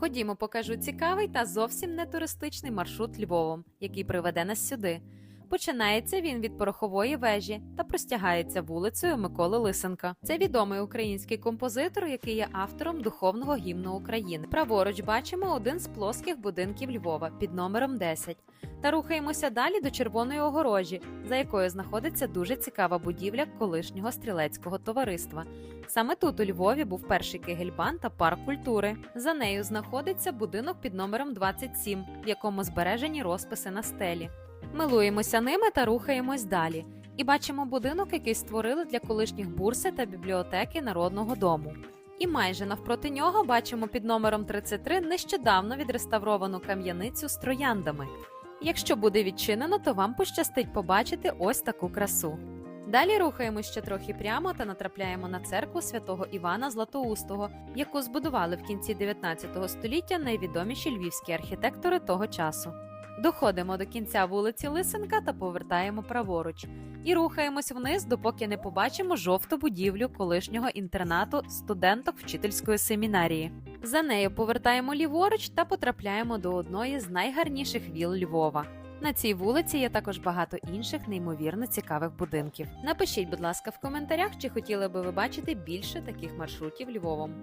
Ходімо, покажу цікавий та зовсім не туристичний маршрут Львовом, який приведе нас сюди. Починається він від порохової вежі та простягається вулицею Миколи Лисенка. Це відомий український композитор, який є автором духовного гімну України. Праворуч бачимо один з плоских будинків Львова під номером 10. Та рухаємося далі до червоної огорожі, за якою знаходиться дуже цікава будівля колишнього стрілецького товариства. Саме тут у Львові був перший кегельбан та парк культури. За нею знаходиться будинок під номером 27, в якому збережені розписи на стелі. Милуємося ними та рухаємось далі. І бачимо будинок, який створили для колишніх бурси та бібліотеки Народного дому. І майже навпроти нього бачимо під номером 33 нещодавно відреставровану кам'яницю з трояндами. Якщо буде відчинено, то вам пощастить побачити ось таку красу. Далі рухаємось ще трохи прямо та натрапляємо на церкву святого Івана Златоустого, яку збудували в кінці 19 століття найвідоміші львівські архітектори того часу. Доходимо до кінця вулиці Лисенка та повертаємо праворуч. І рухаємось вниз, допоки не побачимо жовту будівлю колишнього інтернату студенток вчительської семінарії. За нею повертаємо ліворуч та потрапляємо до одної з найгарніших віл Львова. На цій вулиці є також багато інших неймовірно цікавих будинків. Напишіть, будь ласка, в коментарях, чи хотіли би ви бачити більше таких маршрутів Львовом.